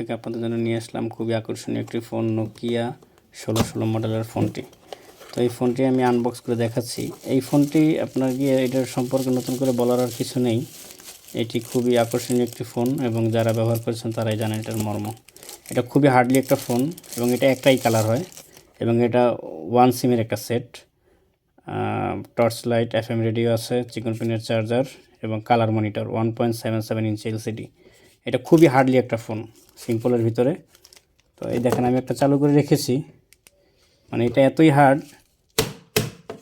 থেকে আপনাদের জন্য নিয়ে আসলাম খুবই আকর্ষণীয় একটি ফোন নোকিয়া ষোলো ষোলো মডেলের ফোনটি। তো এই ফোনটি আমি আনবক্স করে দেখাচ্ছি। এই ফোনটি আপনার গিয়ে এটার সম্পর্কে নতুন করে বলার আর কিছু নেই। এটি খুবই আকর্ষণীয় একটি ফোন এবং যারা ব্যবহার করেছেন তারাই জানেন এটার মর্ম। এটা খুবই হার্ডলি একটা ফোন এবং এটা একটাই কালার হয় এবং এটা ওয়ান সিমের একটা set torch light F M radio আছে, চিকন পিনের চার্জার এবং colour monitor one point seven seven inch LCD এটা খুবই হার্ডলি একটা ফোন। সিম্পলের ভিতরে। তো এই দেখেন, আমি একটা চালু করে রেখেছি। মানে এটা এতই হার্ড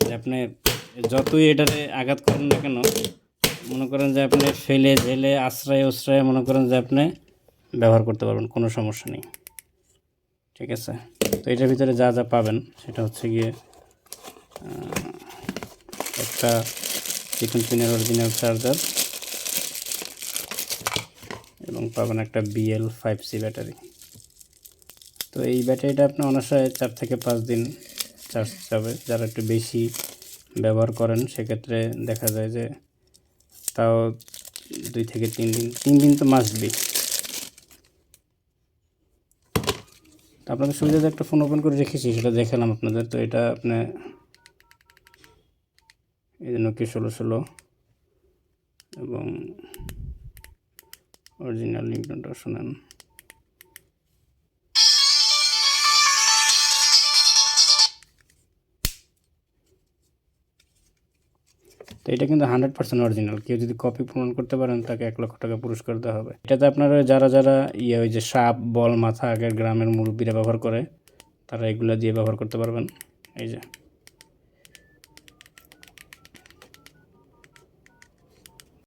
যে আপনি যতই এটাতে আঘাত করেন না কেন, মনে করেন যে আপনি ফেলে ঝেলে আশ্রয় উশ্রয়ে মনে করেন যে আপনি ব্যবহার করতে পারবেন, কোনো সমস্যা নেই। ঠিক আছে? তো এটার ভিতরে যা যা পাবেন, সেটা হচ্ছে গিয়ে একটা চিকেন পিনের অরিজিনাল চার্জার এবং পাবেন একটা বিএল ফাইভ সি ব্যাটারি। তো এই ব্যাটারিটা আপনি অনাসায় চার থেকে পাঁচ দিন চার্জ যাবে। যারা একটু বেশি ব্যবহার করেন, সেক্ষেত্রে দেখা যায় যে তাও দুই থেকে তিন দিন তিন দিন তো মাস্ট বি তো আপনাদের সুবিধাতে একটা ফোন ওপেন করে রেখেছি, সেটা দেখালাম আপনাদের। তো এটা আপনি এই জন্য কি ষোলো ষোলো এবং অরিজিনাল লিঙ্কটা শোনেন। তো এটা কিন্তু হান্ড্রেড পার্সেন্ট অরিজিনাল। কেউ যদি কপি প্রমাণ করতে পারেন, তাকে এক লক্ষ টাকা পুরস্কার দেওয়া হবে। এটাতে আপনারা যারা যারা ইয়ে ওই যে সাপ, বল, মাথা আগের গ্রামের মুরব্বীরা ব্যবহার করে, তারা এগুলো দিয়ে ব্যবহার করতে পারবেন। এই যে।